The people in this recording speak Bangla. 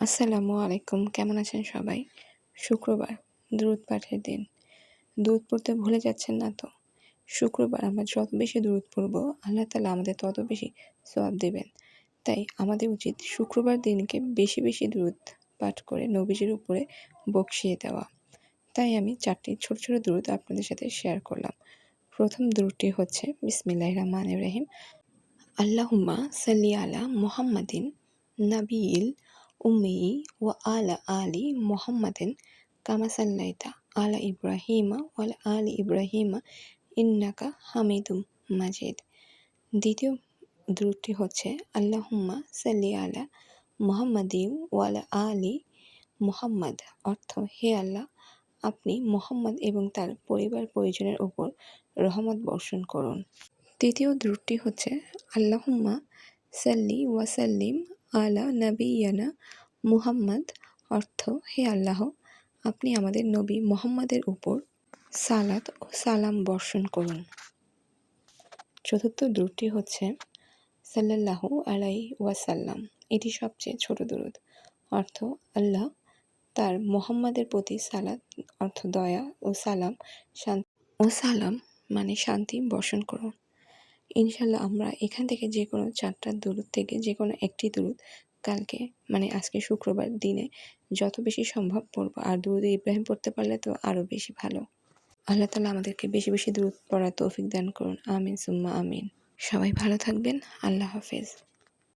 আসসালামু আলাইকুম, কেমন আছেন সবাই? শুক্রবার, দুরুদ পাঠের দিন। দুধ পড়তে ভুলে যাচ্ছেন না তো? শুক্রবার আমরা যত বেশি দুরুদ পড়ব, আল্লাহ তালা আমাদের তত বেশি সবাব দেবেন। তাই আমাদের উচিত শুক্রবার দিনকে বেশি বেশি দুরুদ পাঠ করে নবীজির উপরে বকশিয়ে দেওয়া। তাই আমি চারটি ছোট ছোট দুরুদ আপনাদের সাথে শেয়ার করলাম। প্রথম দুরুদটি হচ্ছে বিসমিল্লাহ রহমান রহিম। আল্লাহুম্মা সাল্লি আলা মোহাম্মদিন নাবিল উম্মি ওয়া আলা আলি মুহাম্মাদিন কামা সাল্লাইতা আলা ইব্রাহিমা ওয়ালা আলি ইব্রাহিমা ইন্নাকা হামিদুম মাজিদ দ্বিতীয় দ্রুতটি হচ্ছে, আল্লাহুম্মা সাল্লি আলা মুহাম্মাদিন ওয়ালা আলি মোহাম্মদ। অর্থ, হে আল্লাহ, আপনি মোহাম্মদ এবং তার পরিবার পরিজনের ওপর রহমত বর্ষণ করুন। তৃতীয় দ্রুতটি হচ্ছে, আল্লাহুম্মা সাল্লি ওয়াসাল্লিম আলা নাবিয়ানা মুহাম্মদ অর্থ, হে আল্লাহ, আপনি আমাদের নবী মোহাম্মদের উপর সালাত ও সালাম বর্ষণ করুন। চতুর্থ দূরটি হচ্ছে, সাল্লাল্লাহু আলাই ওয়াসাল্লাম। এটি সবচেয়ে ছোট দূরত অর্থ, আল্লাহ তার মোহাম্মদের প্রতি সালাত, অর্থ দয়া ও সালাম শান্তি ও সালাম মানে শান্তি বর্ষণ করুন। ইনশাল্লাহ আমরা এখান থেকে যে কোনো চারটার দূরত থেকে যে কোনো একটি দূরত কালকে মানে আজকে শুক্রবার দিনে যত বেশি সম্ভব পড়ব। আর দুরুদ ইব্রাহিম পড়তে পারলে তো আরও বেশি ভালো। আল্লাহ তালা আমাদেরকে বেশি বেশি দূরত পড়ার তৌফিক দান করুন। আমিন, সুম্মা আমিন। সবাই ভালো থাকবেন। আল্লাহ হাফেজ।